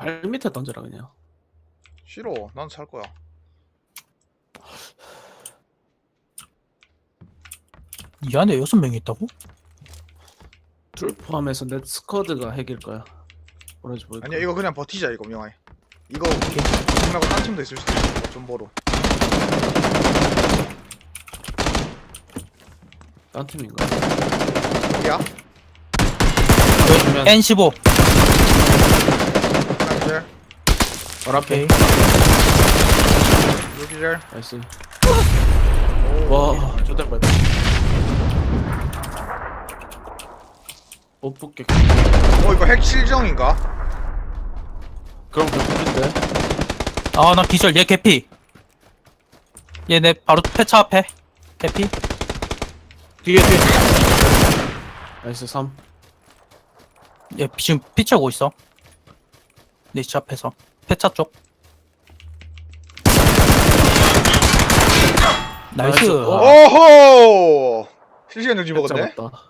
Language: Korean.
발 밑에 던져라 그냥. 싫어. 난 살 거야. 이 안에 여섯 명이 있다고? 둘 포함해서 내 스쿼드가 핵일 거야. 오렌지 보일 아니야. 이거 그냥 버티자 이거 명아이. 이거 말고 딴 팀도 있을 수도 있어. 존버로. 딴 팀인가? 야. 그러면 N15 딴들 오케이 여기를. 나이스. 와, 발. 못 붙게. 어 이거 핵 실정인가? 그럼 개꿀인데. 아 나 기절 얘 개피 얘내 바로 폐차 앞에 개피 뒤에 뒤에. 나이스 3. 얘 지금 피 채우고 있어 내 집 앞에서 폐차 쪽 나이스 나이스. 어. 오호. 실시간 정지 먹었네. 잡았다.